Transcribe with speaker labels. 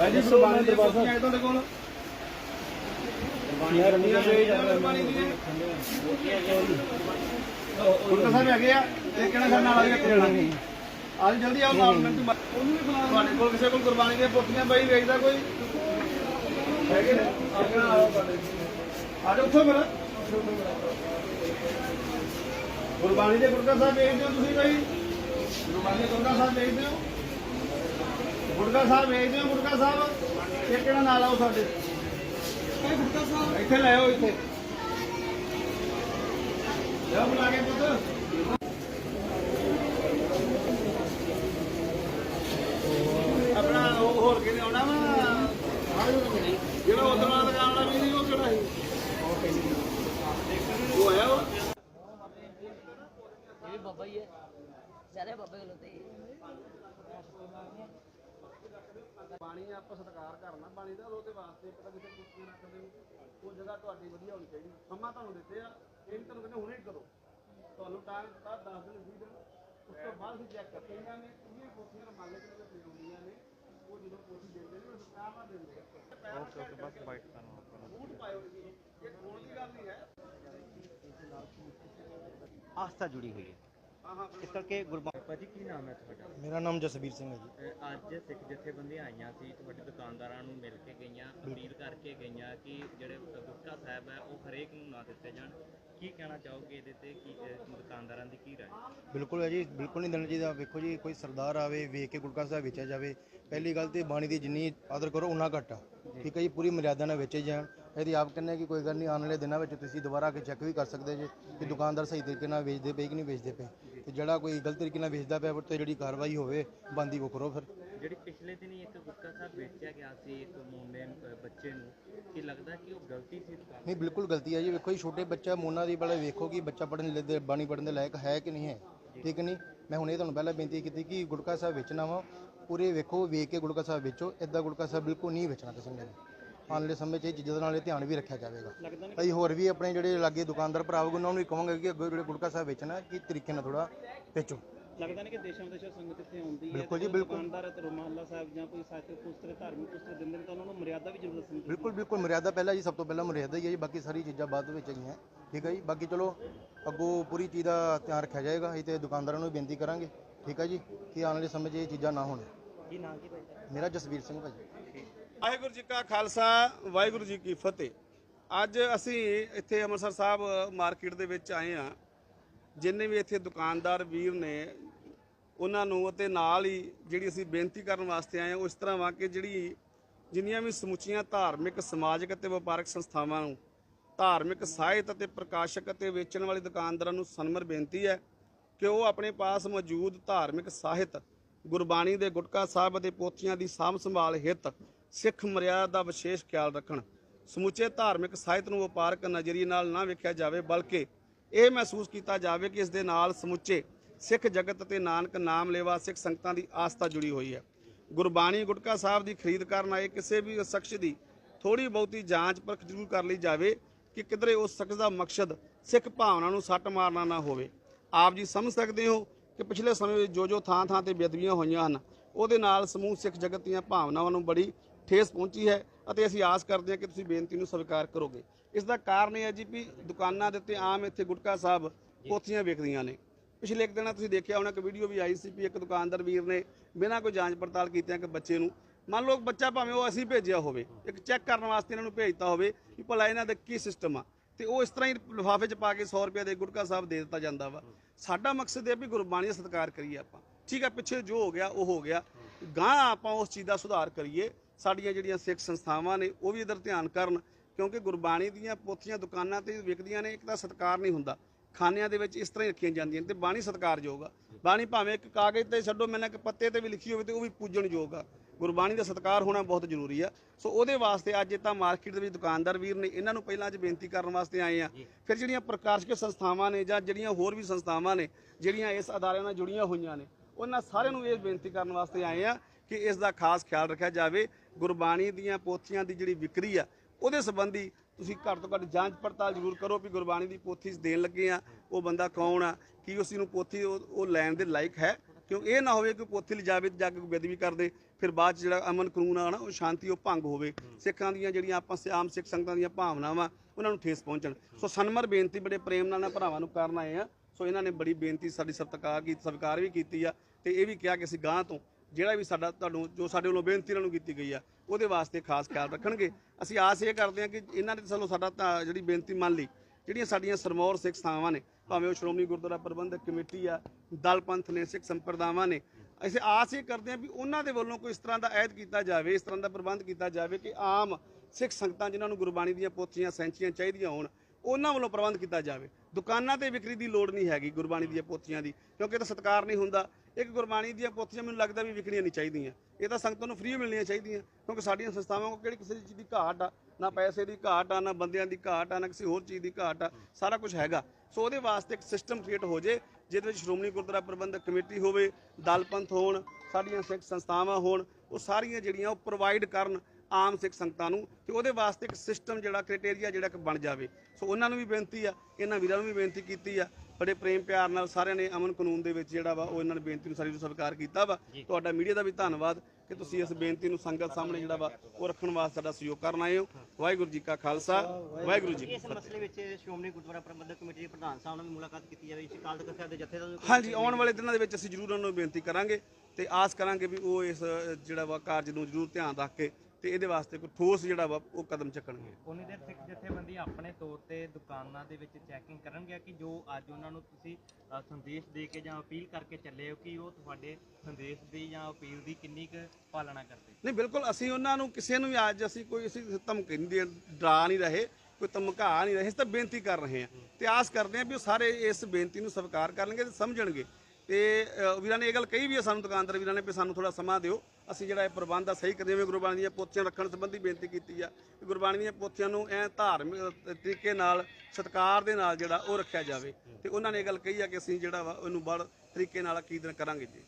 Speaker 1: ਭਾਈ ਜੀ ਦੀਆਂ ਪੋਥੀਆਂ ਇਹ ਤੁਹਾਡੇ ਕੋਲ? ਗੁਰਬਾਣੀ ਦੀਆਂ ਗੁਰਬਾਣੀ ਦੀਆਂ ਗੁਰਦਾ ਸਾਹਿਬ ਹੈਗੇ ਆ ਇਹ ਕਿਹੜਾ ਸਾਡੇ ਨਾਲ ਆ ਗਿਆ ਅੱਜ ਜਲਦੀ ਆਓ ਨਾਲ ਮਿੰਟ। ਉਹਨੂੰ ਵੀ ਬੁਲਾ ਤੁਹਾਡੇ ਕੋਲ ਕਿਸੇ ਕੋਲ ਗੁਰਬਾਣੀ ਦੀਆਂ ਪੋਥੀਆਂ ਬਾਈ ਵੇਚਦਾ ਕੋਈ? ਹੈਗੇ ਨੇ? ਆਪਣਾ ਆਓ ਤੁਹਾਡੇ। ਆ ਜਾਓ ਉੱਥੋਂ ਫਿਰ। ਗੁਰਬਾਣੀ ਦੇ ਗੁਰਦਾ ਸਾਹਿਬ ਵੇਚਦੇ ਹੋ ਤੁਸੀਂ ਬਾਈ? ਗੁਰਬਾਣੀ ਦੇ ਗੁਰਦਾ ਸਾਹਿਬ ਵੇਚਦੇ ਹੋ? ਗੁਰਦਾ ਸਾਹਿਬ ਵੇਚਦੇ ਹੋ ਗੁਰਦਾ ਸਾਹਿਬ। ਇਹ ਕਿਹੜਾ ਨਾਲ ਆਓ ਸਾਡੇ? ਇਹ ਗੁਰਦਾ ਸਾਹਿਬ। ਇੱਥੇ ਲੈ ਆਓ ਇੱਥੇ। ਜਾ ਬੁਲਾ ਕੇ ਪੁੱਤ ਆਪਣਾ ਉਹ ਹੋਰ ਕਿਹਨੇ ਆਉਣਾ ਵਾ? ਜਿਹੜਾ ਉਧਰ ਵਾਲਾ ਦੁਕਾਨ ਵਾਲਾ ਵੀ ਨਹੀਂ ਉਹ ਕਿਹੜਾ ਸੀ? ਉਹ ਆਇਆ ਵਾ?
Speaker 2: ਇਹ ਵੀ ਬਾਬਾ ਹੀ ਹੈ। ਸਾਰੇ ਬਾਬੇ ਕੋਲ ਤੇ।
Speaker 1: ਬਾਣੀ ਆਪਾਂ ਸਤਿਕਾਰ ਕਰਨਾ। ਬਾਣੀ ਦਾ ਉਹਦੇ ਵਾਸਤੇ ਪਤਾ ਕਿਤੇ ਕੁੱਤੀ ਰੱਖਦੇ ਹੋ ਉਹ ਜਗ੍ਹਾ ਤੁਹਾਡੀ ਵਧੀਆ ਹੋਣੀ ਚਾਹੀਦੀ। ਸਮਾਂ ਤੁਹਾਨੂੰ ਦਿੱਤੇ ਆ। ਇਹ ਵੀ ਤੁਹਾਨੂੰ ਕਹਿੰਦੇ ਹੁਣੇ ਹੀ ਕਰੋ ਤੁਹਾਨੂੰ ਟਾਈਮ ਦਿੱਤਾ 10 ਦਿਨ 20 ਦਿਨ। ਉਸ ਤੋਂ ਬਾਅਦ ਵੀ ਚੈੱਕ ਕਰ ਇਹਨਾਂ ਨੇ ਇਹ ਕੋਠੀਆਂ ਦਾ ਮਾਲਕ ਨੇ ਤੇ ਹੁੰਦੀਆਂ ਨੇ। ਉਹ ਜਦੋਂ ਕੋਠੀ ਦਿੰਦੇ ਨੇ ਉਹ ਕਾਮਾ ਦਿੰਦੇ ਆ। ਓਕੇ ਓਕੇ ਬਸ ਬਾਈਟ ਕਰਨਾ ਬੂਟ ਪਾਇਓ ਜੀ। ਇਹ ਕੋਣ ਦੀ ਗੱਲ ਨਹੀਂ ਹੈ।
Speaker 3: ਆਸਥਾ ਜੁੜੀ ਹੋਈ ਹਾਂ। ਇਸ ਕਰਕੇ ਗੁਰਬਾਣੀ
Speaker 4: ਭਾਜੀ ਕੀ ਨਾਮ ਹੈ ਤੁਹਾਡਾ?
Speaker 5: ਮੇਰਾ ਨਾਮ ਜਸਵੀਰ ਸਿੰਘ ਹੈ ਜੀ।
Speaker 4: ਅਹ ਅੱਜ ਸਿੱਖ ਜਥੇਬੰਦੀਆਂ ਆਈਆਂ ਸੀ ਤੁਹਾਡੇ ਦੁਕਾਨਦਾਰਾਂ ਨੂੰ ਮਿਲ ਕੇ ਗਈਆਂ ਅਪੀਲ ਕਰਕੇ ਗਈਆਂ ਕਿ ਜਿਹੜੇ ਗੁਟਕਾ ਸਾਹਿਬ ਹੈ ਉਹ ਹਰੇਕ ਨੂੰ ਨਾ ਦਿੱਤੇ ਜਾਣ। ਕੀ ਕਹਿਣਾ ਚਾਹੋਗੇ ਇਹਦੇ ਤੇ? ਕੀ ਅਹ ਦੁਕਾਨਦਾਰਾਂ ਦੀ ਕੀ ਰਾਏ?
Speaker 5: ਬਿਲਕੁਲ ਹੈ ਜੀ ਬਿਲਕੁਲ ਨਹੀਂ ਦੇਣਾ ਚਾਹੀਦਾ। ਵੇਖੋ ਜੀ ਕੋਈ ਸਰਦਾਰ ਆਵੇ ਵੇਖ ਕੇ ਗੁਟਕਾ ਸਾਹਿਬ ਵੇਚਿਆ ਜਾਵੇ ਪਹਿਲੀ ਗੱਲ ਤੇ ਬਾਣੀ ਦੀ ਜਿੰਨੀ ਆਦਰ ਕਰੋ ਉਨਾ ਘੱਟ ਆ। ਠੀਕ ਹੈ ਜੀ ਪੂਰੀ ਮਰਿਆਦਾ ਨਾਲ ਵੇਚੇ ਜਾਣ। ਇਹਦੀ ਆਪ ਕਹਿੰਦੇ ਕਿ ਕੋਈ ਗੱਲ ਨਹੀਂ ਆਉਣ ਵਾਲੇ ਦਿਨਾਂ ਵਿੱਚ ਤੁਸੀਂ ਦੁਬਾਰਾ ਆ ਕੇ ਚੈੱਕ ਵੀ ਕਰ ਸਕਦੇ ਜੇ ਕਿ ਦੁਕਾਨਦਾਰ ਸਹੀ ਤਰੀਕੇ ਨਾਲ ਵੇਚਦੇ ਪਏ ਕਿ ਨਹੀਂ ਵੇਚਦੇ ਪਏ। ਤੇ ਜਿਹੜਾ ਕੋਈ ਗਲਤ ਤਰੀਕੇ ਨਾਲ ਵੇਚਦਾ ਪਿਆ ਉਹ ਤੇ ਜਿਹੜੀ ਕਾਰਵਾਈ ਹੋਵੇ ਬੰਦੀ ਉਹ ਕਰੋ ਫਿਰ।
Speaker 4: ਜਿਹੜੀ ਪਿਛਲੇ ਦਿਨੀ ਇੱਕ ਗੁਟਕਾ ਸਾਹਿਬ ਵੇਚਿਆ ਗਿਆ ਸੀ ਇੱਕ ਮੋਨੇ ਅਹ ਬੱਚੇ ਨੂੰ ਕੀ ਲੱਗਦਾ ਕਿ ਉਹ ਗਲਤੀ ਸੀ ਦੁਕਾਨ
Speaker 5: ਨਹੀਂ ਬਿਲਕੁਲ ਗਲਤੀ ਹੈ ਜੀ। ਵੇਖੋ ਜੀ ਛੋਟੇ ਬੱਚਾ ਮੋਨਾ ਦੀ ਬੜਾ ਵੇਖੋ ਕਿ ਬੱਚਾ ਪੜਨ ਦੇ ਬਾਣੀ ਪੜਨ ਦੇ ਲਾਇਕ ਹੈ ਕਿ ਨਹੀਂ ਹੈ। ਠੀਕ ਨਹੀਂ? ਮੈਂ ਹੁਣੇ ਤੁਹਾਨੂੰ ਪਹਿਲਾਂ ਬੇਨਤੀ ਕੀਤੀ ਕਿ ਗੁਟਕਾ ਸਾਹਿਬ ਵੇਚਣਾ ਵਾ ਪੂਰੇ ਵੇਖੋ ਵੇਖ ਕੇ ਗੁਟਕਾ ਸਾਹਿਬ ਵੇਚੋ। ਇਦਾਂ ਗੁਟਕਾ ਸਾਹਿਬ ਬਿਲਕੁਲ ਨਹੀਂ ਵੇਚਣਾ ਕਿਸੇ ਨੇ। ਆਉਣ ਵਾਲੇ ਸਮੇਂ 'ਚ ਇਹ ਚੀਜ਼ਾਂ ਦੇ ਨਾਲ ਇਹ ਧਿਆਨ ਵੀ ਰੱਖਿਆ ਜਾਵੇਗਾ। ਅਸੀਂ ਹੋਰ ਵੀ ਆਪਣੇ ਜਿਹੜੇ ਲਾਗੇ ਦੁਕਾਨਦਾਰ ਭਰਾ ਹੋਗੇ ਉਹਨਾਂ ਨੂੰ ਵੀ ਕਹਾਂਗੇ ਕਿ ਅੱਗੇ ਜਿਹੜੇ ਗੁਟਕਾ ਸਾਹਿਬ ਵੇਚਣਾ ਕਿ ਤਰੀਕੇ ਨਾਲ ਥੋੜਾ ਵੇਚੋ।
Speaker 6: ਲੱਗਦਾ ਨਹੀਂ ਕਿ ਦੇਸ਼ਾਂ ਵਿਦੇਸ਼ਾਂ ਸੰਗਤ ਇੱਥੇ ਆਉਂਦੀ ਹੈ
Speaker 5: ਬਿਲਕੁਲ ਜੀ, ਬਿਲਕੁਲ।
Speaker 6: ਦੁਕਾਨਦਾਰ ਤੇ ਰੁਮਾਲਾ ਸਾਹਿਬ ਜਾਂ ਕੋਈ ਸਾਹਿਤਕ ਪੁਸਤਕ ਧਾਰਮਿਕ ਪੁਸਤਕ ਦਿੰਦੇ ਨੇ ਤਾਂ ਉਹਨਾਂ ਨੂੰ ਮਰਿਆਦਾ ਵੀ ਜ਼ਰੂਰ ਸਮਝੋ
Speaker 5: ਬਿਲਕੁਲ ਬਿਲਕੁਲ ਮਰਿਆਦਾ ਪਹਿਲਾਂ ਜੀ ਸਭ ਤੋਂ ਪਹਿਲਾਂ ਮਰਿਆਦਾ ਹੀ ਹੈ ਜੀ ਬਾਕੀ ਸਾਰੀ ਚੀਜ਼ਾਂ ਬਾਅਦ ਵਿੱਚ ਹੈਗੀਆਂ ਠੀਕ ਹੈ ਜੀ ਬਾਕੀ ਚਲੋ ਅੱਗੋਂ ਪੂਰੀ ਚੀਜ਼ ਦਾ ਧਿਆਨ ਰੱਖਿਆ ਜਾਏਗਾ ਅਸੀਂ ਤੇ ਦੁਕਾਨਦਾਰਾਂ ਨੂੰ ਬੇਨਤੀ ਕਰਾਂਗੇ। ਠੀਕ ਹੈ ਜੀ ਕਿ ਆਉਣ ਵਾਲੇ ਸਮੇਂ 'ਚ ਇਹ ਚੀਜ਼ਾਂ ਨਾ ਹੋਣ।
Speaker 3: ਕੀ ਨਾਮ ਕੀ ਭਾਈ?
Speaker 5: ਮੇਰਾ ਜਸਵੀਰ ਸਿੰਘ ਭਾਜੀ।
Speaker 1: ਵਾਹਿਗੁਰੂ ਜੀ ਕਾ ਖਾਲਸਾ, ਵਾਹਿਗੁਰੂ ਜੀ ਕੀ ਫਤਿਹ। ਅੱਜ ਅਸੀਂ ਇੱਥੇ ਅੰਮ੍ਰਿਤਸਰ ਸਾਹਿਬ ਮਾਰਕੀਟ ਦੇ ਵਿੱਚ ਆਏ ਆ ਜਿੰਨੇ ਵੀ ਇੱਥੇ ਦੁਕਾਨਦਾਰ ਵੀਰ ਨੇ, ਉਹਨਾਂ ਨੂੰ ਅਤੇ ਨਾਲ ਹੀ ਜਿਹੜੀ ਅਸੀਂ ਬੇਨਤੀ ਕਰਨ ਵਾਸਤੇ ਆਏ ਆ ਉਸ ਤਰ੍ਹਾਂ ਵਾ ਕਿ ਜਿਹੜੀ ਜਿੰਨੀਆਂ ਵੀ ਸਮੁੱਚੀਆਂ ਧਾਰਮਿਕ, ਸਮਾਜਿਕ ਅਤੇ ਵਪਾਰਕ ਸੰਸਥਾਵਾਂ ਨੂੰ ਧਾਰਮਿਕ ਸਾਹਿਤ ਅਤੇ ਪ੍ਰਕਾਸ਼ਕ ਅਤੇ ਵੇਚਣ ਵਾਲੇ ਦੁਕਾਨਦਾਰਾਂ ਨੂੰ ਸਨਮਰ ਬੇਨਤੀ ਹੈ ਕਿ ਉਹ ਆਪਣੇ ਪਾਸ ਮੌਜੂਦ ਧਾਰਮਿਕ ਸਾਹਿਤ, ਗੁਰਬਾਣੀ ਦੇ ਗੁਟਕਾ ਸਾਹਿਬ ਅਤੇ ਪੋਥੀਆਂ ਦੀ ਸਾਂਭ ਸੰਭਾਲ ਹਿੱਤ ਸਿੱਖ ਮਰਿਆਦਾ ਦਾ ਵਿਸ਼ੇਸ਼ ਖਿਆਲ ਰੱਖਣ। ਸਮੁੱਚੇ ਧਾਰਮਿਕ ਸਾਹਿਤ ਨੂੰ ਵਪਾਰਕ ਨਜ਼ਰੀਏ ਨਾਲ ਨਾ ਵੇਖਿਆ ਜਾਵੇ, ਬਲਕਿ ਇਹ ਮਹਿਸੂਸ ਕੀਤਾ ਜਾਵੇ ਕਿ ਇਸ ਦੇ ਨਾਲ ਸਮੁੱਚੇ ਸਿੱਖ ਜਗਤ ਅਤੇ ਨਾਨਕ ਨਾਮ ਲੇਵਾ ਸਿੱਖ ਸੰਗਤਾਂ ਦੀ ਆਸਥਾ ਜੁੜੀ ਹੋਈ ਹੈ। ਗੁਰਬਾਣੀ ਗੁਟਕਾ ਸਾਹਿਬ ਦੀ ਖਰੀਦ ਕਰਨ ਆਏ ਕਿਸੇ ਵੀ ਸ਼ਖਸ ਦੀ ਥੋੜੀ ਬਹੁਤੀ ਜਾਂਚ ਪਰਖ ਜ਼ਰੂਰ ਕਰ ਲਈ ਜਾਵੇ ਕਿ ਕਿਧਰੇ ਉਸ ਸ਼ਖਸ ਦਾ ਮਕਸਦ ਸਿੱਖ ਭਾਵਨਾ ਨੂੰ ਸੱਟ ਮਾਰਨਾ ਨਾ ਹੋਵੇ। ਆਪ ਜੀ ਸਮਝ ਸਕਦੇ ਹੋ ਕਿ ਪਿਛਲੇ ਸਮੇਂ ਵਿੱਚ ਜੋ ਜੋ ਥਾਂ ਥਾਂ ਤੇ ਬੇਦਬੀਆਂ ਹੋਈਆਂ ਹਨ, ਉਹਦੇ ਨਾਲ ਸਮੂਹ ਸਿੱਖ ਜਗਤ ਦੀਆਂ ਭਾਵਨਾਵਾਂ ਨੂੰ ਬੜੀ ਠੇਸ ਪਹੁੰਚੀ ਹੈ ਅਤੇ ਅਸੀਂ ਆਸ ਕਰਦੇ ਹਾਂ ਕਿ ਤੁਸੀਂ ਬੇਨਤੀ ਨੂੰ ਸਵੀਕਾਰ ਕਰੋਗੇ। ਇਸ ਦਾ ਕਾਰਨ ਇਹ ਹੈ ਜੀ ਵੀ ਦੁਕਾਨਾਂ ਦੇ ਉੱਤੇ ਆਮ ਇੱਥੇ ਗੁਟਕਾ ਸਾਹਿਬ ਕੋਥੀਆਂ ਵਿਕਦੀਆਂ ਨੇ। ਪਿਛਲੇ ਇੱਕ ਦਿਨਾਂ ਤੁਸੀਂ ਦੇਖਿਆ ਹੋਣਾ ਕਿ ਵੀਡੀਓ ਵੀ ਆਈ ਸੀ ਵੀ ਇੱਕ ਦੁਕਾਨਦਾਰ ਵੀਰ ਨੇ ਬਿਨਾਂ ਕੋਈ ਜਾਂਚ ਪੜਤਾਲ ਕੀਤਿਆਂ ਕਿ ਬੱਚੇ ਨੂੰ, ਮੰਨ ਲਓ ਬੱਚਾ ਭਾਵੇਂ ਉਹ ਅਸੀਂ ਭੇਜਿਆ ਹੋਵੇ, ਇੱਕ ਚੈੱਕ ਕਰਨ ਵਾਸਤੇ ਇਹਨਾਂ ਨੂੰ ਭੇਜਤਾ ਹੋਵੇ ਕਿ ਭਲਾ ਇਹਨਾਂ ਦਾ ਕੀ ਸਿਸਟਮ ਆ। ਤੇ ਉਹ ਇਸ ਤਰ੍ਹਾਂ ਹੀ ਲਿਫਾਫੇ 'ਚ ਪਾ ਕੇ 100 ਰੁਪਏ ਦੇ ਗੁਟਕਾ ਸਾਹਿਬ ਦੇ ਦਿੱਤਾ ਜਾਂਦਾ ਵਾ। ਸਾਡਾ ਮਕਸਦ ਇਹ ਵੀ ਗੁਰਬਾਣੀ ਦਾ ਸਤਿਕਾਰ ਕਰੀਏ ਆਪਾਂ। ਠੀਕ ਆ ਪਿੱਛੇ ਜੋ ਹੋ ਗਿਆ, ਉਹ ਹੋ ਗਿਆ। ਗਾਂ ਆਪਾਂ ਉਸ ਚੀਜ਼ ਦਾ ਸੁਧਾਰ ਕਰੀਏ। ਸਾਡੀਆਂ ਜਿਹੜੀਆਂ ਸਿੱਖ ਸੰਸਥਾਵਾਂ ਨੇ ਉਹ ਵੀ ਇਧਰ ਧਿਆਨ ਕਰਨ ਕਿਉਂਕਿ ਗੁਰਬਾਣੀ ਦੀਆਂ ਪੋਥੀਆਂ ਦੁਕਾਨਾਂ ਤੇ ਵਿਕਦੀਆਂ ਨੇ ਇੱਕ ਤਾਂ ਸਤਿਕਾਰ ਨਹੀਂ ਹੁੰਦਾ। ਖਾਨਿਆਂ ਦੇ ਵਿੱਚ ਇਸ ਤਰ੍ਹਾਂ ਹੀ ਰੱਖੀਆਂ ਜਾਂਦੀਆਂ ਨੇ ਤੇ ਬਾਣੀ ਸਤਿਕਾਰਯੋਗ ਆ। ਬਾਣੀ ਭਾਵੇਂ ਇੱਕ ਕਾਗਜ਼ ਤੇ ਛੱਡੋ ਮੈਨਾਂ ਇੱਕ ਪੱਤੇ ਤੇ ਵੀ ਲਿਖੀ ਹੋਵੇ ਤੇ ਉਹ ਵੀ ਪੂਜਣਯੋਗ ਆ। ਗੁਰਬਾਣੀ ਦਾ ਸਤਿਕਾਰ ਹੋਣਾ ਬਹੁਤ ਜ਼ਰੂਰੀ ਆ। ਸੋ ਉਹਦੇ ਵਾਸਤੇ ਅੱਜ ਇਹ ਤਾਂ ਮਾਰਕੀਟ ਦੇ ਵਿੱਚ ਦੁਕਾਨਦਾਰ ਵੀਰ ਨੇ ਇਹਨਾਂ ਨੂੰ ਪਹਿਲਾਂ ਅੱਜ ਬੇਨਤੀ ਕਰਨ ਵਾਸਤੇ ਆਏ ਆ। ਫਿਰ ਜਿਹੜੀਆਂ ਪ੍ਰਕਾਸ਼ਕ ਸੰਸਥਾਵਾਂ ਨੇ ਜਾਂ ਜਿਹੜੀਆਂ ਹੋਰ ਵੀ ਸੰਸਥਾਵਾਂ ਨੇ ਜਿਹੜੀਆਂ ਇਸ ਅਦਾਰਿਆਂ ਨਾਲ ਜੁੜੀਆਂ ਹੋਈਆਂ ਨੇ ਉਹਨਾਂ ਸਾਰਿਆਂ ਨੂੰ ਇਹ ਬੇਨਤੀ ਕਰਨ ਵਾਸਤੇ ਆਏ ਆ ਕਿ ਇਸ ਦਾ ਖਾਸ ਖਿਆਲ ਰੱਖਿਆ ਜਾਵੇ। ਗੁਰਬਾਣੀ ਦੀਆਂ ਪੋਥੀਆਂ ਦੀ ਜਿਹੜੀ ਵਿਕਰੀ ਆ, ਉਹਦੇ ਸੰਬੰਧੀ ਤੁਸੀਂ ਘੱਟ ਤੋਂ ਘੱਟ ਜਾਂਚ ਪੜਤਾਲ ਜ਼ਰੂਰ ਕਰੋ ਵੀ ਗੁਰਬਾਣੀ ਦੀ ਪੋਥੀ ਦੇਣ ਲੱਗੇ ਆ, ਉਹ ਬੰਦਾ ਕੌਣ ਆ, ਕੀ ਉਸ ਨੂੰ ਪੋਥੀ ਉਹ ਉਹ ਲੈਣ ਦੇ ਲਾਇਕ ਹੈ। ਕਿਉਂ ਇਹ ਨਾ ਹੋਵੇ ਕਿ ਪੋਥੀ ਲਿਜਾਵੇ ਤੇ ਜਾ ਕੇ ਕੋਈ ਕਰ ਦੇ, ਫਿਰ ਬਾਅਦ ਚ ਜਿਹੜਾ ਅਮਨ ਕਾਨੂੰਨ ਆ ਨਾ, ਉਹ ਸ਼ਾਂਤੀ, ਉਹ ਭੰਗ ਹੋਵੇ। ਸਿੱਖਾਂ ਦੀਆਂ ਜਿਹੜੀਆਂ ਆਪਾਂ ਸਿਆਮ ਸਿੱਖ ਸੰਗਤਾਂ ਦੀਆਂ ਭਾਵਨਾਵਾਂ, ਉਹਨਾਂ ਨੂੰ ਠੇਸ ਪਹੁੰਚਣ। ਸੋ ਸਨਮਰ ਬੇਨਤੀ, ਬੜੇ ਪ੍ਰੇਮ ਨਾਲ ਨਾ ਭਰਾਵਾਂ ਨੂੰ ਕਰਨ ਆਏ ਆ। ਸੋ ਇਹਨਾਂ ਨੇ ਬੜੀ ਬੇਨਤੀ ਸਾਡੀ ਸਤਿਕਾਰ ਕੀ ਸਵੀਕਾਰ ਵੀ ਕੀਤੀ ਆ, ਤੇ ਇਹ ਵੀ ਕਿਹਾ ਕਿ ਅਸੀਂ ਗਾਂ ਤੋਂ ਜਿਹੜਾ ਵੀ ਸਾਡਾ ਤੁਹਾਨੂੰ, ਜੋ ਸਾਡੇ ਵੱਲੋਂ ਬੇਨਤੀ ਇਹਨਾਂ ਨੂੰ ਕੀਤੀ ਗਈ ਆ, ਉਹਦੇ ਵਾਸਤੇ ਖਾਸ ਖਿਆਲ ਰੱਖਣਗੇ। ਅਸੀਂ ਆਸ ਇਹ ਕਰਦੇ ਹਾਂ ਕਿ ਇਹਨਾਂ ਨੇ ਸਾਨੂੰ ਸਾਡਾ ਤਾਂ ਜਿਹੜੀ ਬੇਨਤੀ ਮੰਨ ਲਈ, ਜਿਹੜੀਆਂ ਸਾਡੀਆਂ ਸਰਮੌਰ ਸਿੱਖ ਸਥਾਵਾਂ ਨੇ, ਭਾਵੇਂ ਉਹ ਸ਼੍ਰੋਮਣੀ ਗੁਰਦੁਆਰਾ ਪ੍ਰਬੰਧਕ ਕਮੇਟੀ ਆ, ਦਲ ਪੰਥ ਨੇ, ਸਿੱਖ ਸੰਪਰਦਾਵਾਂ ਨੇ, ਅਸੀਂ ਆਸ ਇਹ ਕਰਦੇ ਹਾਂ ਵੀ ਉਹਨਾਂ ਦੇ ਵੱਲੋਂ ਕੋਈ ਇਸ ਤਰ੍ਹਾਂ ਦਾ ਐਦ ਕੀਤਾ ਜਾਵੇ, ਇਸ ਤਰ੍ਹਾਂ ਦਾ ਪ੍ਰਬੰਧ ਕੀਤਾ ਜਾਵੇ ਕਿ ਆਮ ਸਿੱਖ ਸੰਗਤਾਂ ਜਿਨ੍ਹਾਂ ਨੂੰ ਗੁਰਬਾਣੀ ਦੀਆਂ ਪੋਥੀਆਂ, ਸੈਂਚੀਆਂ ਚਾਹੀਦੀਆਂ ਹੋਣ ਉਹਨਾਂ ਵੱਲੋਂ ਪ੍ਰਬੰਧ ਕੀਤਾ ਜਾਵੇ। ਦੁਕਾਨਾਂ ਤੇ ਵਿਕਰੀ ਦੀ ਲੋੜ ਨਹੀਂ ਹੈਗੀ ਗੁਰਬਾਣੀ ਦੀਆਂ ਪੋਥੀਆਂ ਦੀ, ਕਿਉਂਕਿ ਇਹ ਤਾਂ ਸਤਿਕਾਰ ਨਹੀਂ ਹੁੰਦਾ। ਇੱਕ ਗੁਰਬਾਣੀ ਦੀਆਂ ਪੋਥੀਆਂ ਮੈਨੂੰ ਲੱਗਦਾ ਵੀ ਵਿਕਣੀਆਂ ਨਹੀਂ ਚਾਹੀਦੀਆਂ। ਇਹ ਤਾਂ ਸੰਗਤਾਂ ਨੂੰ ਫ੍ਰੀ ਮਿਲਣੀਆਂ ਚਾਹੀਦੀਆਂ, ਕਿਉਂਕਿ ਸਾਡੀਆਂ ਸੰਸਥਾਵਾਂ ਕੋਲ ਕਿਹੜੀ ਕਿਸੇ ਚੀਜ਼ ਦੀ ਘਾਟ ਆ? ਨਾ ਪੈਸੇ ਦੀ ਘਾਟ ਆ, ਨਾ ਬੰਦਿਆਂ ਦੀ ਘਾਟ ਆ, ਨਾ ਕਿਸੇ ਹੋਰ ਚੀਜ਼ ਦੀ ਘਾਟ ਆ। ਸਾਰਾ ਕੁਝ ਹੈਗਾ। ਸੋ ਉਹਦੇ ਵਾਸਤੇ ਇੱਕ ਸਿਸਟਮ ਕ੍ਰੀਏਟ ਹੋ ਜੇ, ਜਿਹਦੇ ਵਿੱਚ ਸ਼੍ਰੋਮਣੀ ਗੁਰਦੁਆਰਾ ਪ੍ਰਬੰਧਕ ਕਮੇਟੀ ਹੋਵੇ ਦਲ ਪੰਥ ਹੋਣ, ਸਾਡੀਆਂ ਸਿੱਖ ਸੰਸਥਾਵਾਂ ਹੋਣ, ਉਹ ਸਾਰੀਆਂ ਜਿਹੜੀਆਂ ਉਹ ਪ੍ਰੋਵਾਈਡ ਕਰਨ ਆਮ ਸਿੱਖ ਸੰਗਤਾਂ ਨੂੰ ਤੇ ਉਹਦੇ ਵਾਸਤੇ ਇੱਕ ਸਿਸਟਮ ਜਿਹੜਾ ਕ੍ਰਾਈਟੇਰੀਆ ਜਿਹੜਾ ਕਿ ਬਣ ਜਾਵੇ। ਸੋ ਉਹਨਾਂ ਨੂੰ ਵੀ ਬੇਨਤੀ ਆ ਇਹਨਾਂ ਵੀਰਾਂ ਨੂੰ ਵੀ ਬੇਨਤੀ ਕੀਤੀ ਆ। ਬੜੇ ਪ੍ਰੇਮ ਪਿਆਰ ਨਾਲ ਸਾਰਿਆਂ ਨੇ ਅਮਨ ਕਾਨੂੰਨ ਦੇ ਵਿੱਚ ਜਿਹੜਾ ਵਾ ਉਹ ਇਹਨਾਂ ਨੇ ਬੇਨਤੀ ਨੂੰ ਸਾਰੀ ਨੂੰ ਸਵੀਕਾਰ ਕੀਤਾ ਵਾ। ਤੁਹਾਡਾ ਮੀਡੀਆ ਦਾ ਵੀ ਧੰਨਵਾਦ ਕਿ ਤੁਸੀਂ ਇਸ ਬੇਨਤੀ ਨੂੰ ਸੰਗਤ ਸਾਹਮਣੇ ਜਿਹੜਾ ਵਾ ਉਹ ਰੱਖਣ ਵਾਸਤੇ ਸਾਡਾ ਸਹਿਯੋਗ ਕਰਨ ਆਏ ਹੋ। ਵਾਹਿਗੁਰੂ ਜੀ ਕਾ ਖਾਲਸਾ ਵਾਹਿਗੁਰੂ ਜੀ ਕੀ
Speaker 3: ਇਸ ਮਸਲੇ ਵਿੱਚ ਸ਼੍ਰੋਮਣੀ ਗੁਰਦੁਆਰਾ ਪ੍ਰਬੰਧਕ ਕਮੇਟੀ ਦੇ ਪ੍ਰਧਾਨ ਸਾਹਿਬ ਨਾਲ ਵੀ ਮੁਲਾਕਾਤ ਕੀਤੀ ਜਾਵੇ। ਇਸ ਅਕਾਲ ਤਖਤ ਸਾਹਿਬ ਦੇ ਜਥੇਦਾਰ ਨੂੰ
Speaker 1: ਹਾਂਜੀ ਆਉਣ ਵਾਲੇ ਦਿਨਾਂ ਦੇ ਵਿੱਚ ਅਸੀਂ ਜ਼ਰੂਰ ਉਹਨਾਂ ਨੂੰ ਬੇਨਤੀ ਕਰਾਂਗੇ ਤੇ ਆਸ ਕਰਾਂਗੇ ਵੀ ਉਹ ਇਸ ਜਿਹੜਾ ਵਾ ਕਾਰਜ ਨੂੰ ਜ਼ਰੂਰ ਧਿਆਨ ਰੱਖ ਕੇ ਤੇ ਇਹਦੇ ਵਾਸਤੇ ਕੋਈ ਠੋਸ ਜਿਹੜਾ ਵਾ ਉਹ ਕਦਮ ਚੱਕਣਗੇ।
Speaker 4: ਉਨੀ ਦੇਰ ਸਿੱਖ ਜਥੇਬੰਦੀ ਆਪਣੇ ਤੌਰ ਤੇ ਦੁਕਾਨਾਂ ਦੇ ਵਿੱਚ ਚੈਕਿੰਗ ਕਰਨਗੇ ਕਿ ਜੋ ਅੱਜ ਉਹਨਾਂ ਨੂੰ ਤੁਸੀਂ ਅ, ਸੰਦੇਸ਼ ਦੇ ਕੇ ਜਾਂ ਅਪੀਲ ਕਰਕੇ ਚੱਲੇ ਹੋ ਕਿ ਉਹ ਤੁਹਾਡੇ ਸੰਦੇਸ਼ ਦੀ ਜਾਂ ਅਪੀਲ ਦੀ ਕਿੰਨੀ ਕੁ ਪਾਲਣਾ ਕਰਦੇ।
Speaker 1: ਨਹੀਂ ਬਿਲਕੁਲ ਅਸੀਂ ਉਹਨਾਂ ਨੂੰ ਕਿਸੇ ਨੂੰ ਵੀ ਅੱਜ ਅਸੀਂ ਕੋਈ ਅਸੀਂ ਧਮਕੀ ਨਹੀਂ ਦੇ ਡਰਾ ਨਹੀਂ ਰਹੇ ਕੋਈ ਧਮਕਾ ਨਹੀਂ ਰਹੇ ਅਸੀਂ ਤਾਂ ਬੇਨਤੀ ਕਰ ਰਹੇ ਹਾਂ। ਤੇ ਆਸ ਕਰਦੇ ਹਾਂ ਵੀ ਉਹ ਸਾਰੇ ਇਸ ਬੇਨਤੀ ਨੂੰ ਸਵੀਕਾਰ ਕਰਨਗੇ ਤੇ ਸਮਝਣਗੇ। ਤੇ ਅ, ਵੀਰਾਂ ਨੇ ਇਹ ਗੱਲ ਕਹੀ ਵੀ ਹੈ ਸਾਨੂੰ ਦੁਕਾਨਦਾਰ ਵੀਰਾਂ ਨੇ ਵੀ ਸਾਨੂੰ ਥੋੜਾ ਸਮਾਂ ਦਿਓ। ਅਸੀਂ ਜਿਹੜਾ ਇਹ ਪ੍ਰਬੰਧ ਆ, ਸਹੀ ਕਰੀਏ ਗੁਰਬਾਣੀ ਦੀਆਂ ਪੋਥੀਆਂ ਰੱਖਣ ਸੰਬੰਧੀ ਬੇਨਤੀ ਕੀਤੀ ਆ ਕਿ ਗੁਰਬਾਣੀ ਦੀਆਂ ਪੋਥੀਆਂ ਨੂੰ ਐ ਧਾਰਮਿਕ ਤਰੀਕੇ ਨਾਲ, ਸਤਿਕਾਰ ਦੇ ਨਾਲ ਜਿਹੜਾ ਉਹ ਰੱਖਿਆ ਜਾਵੇ। ਤੇ ਉਹਨਾਂ ਨੇ ਇਹ ਗੱਲ ਕਹੀ ਆ ਕਿ ਅਸੀਂ ਜਿਹੜਾ ਵਾ, ਉਹਨੂੰ ਬੜ ਤਰੀਕੇ ਨਾਲ ਅਕੀਦਨ ਕਰਾਂਗੇ ਜੀ।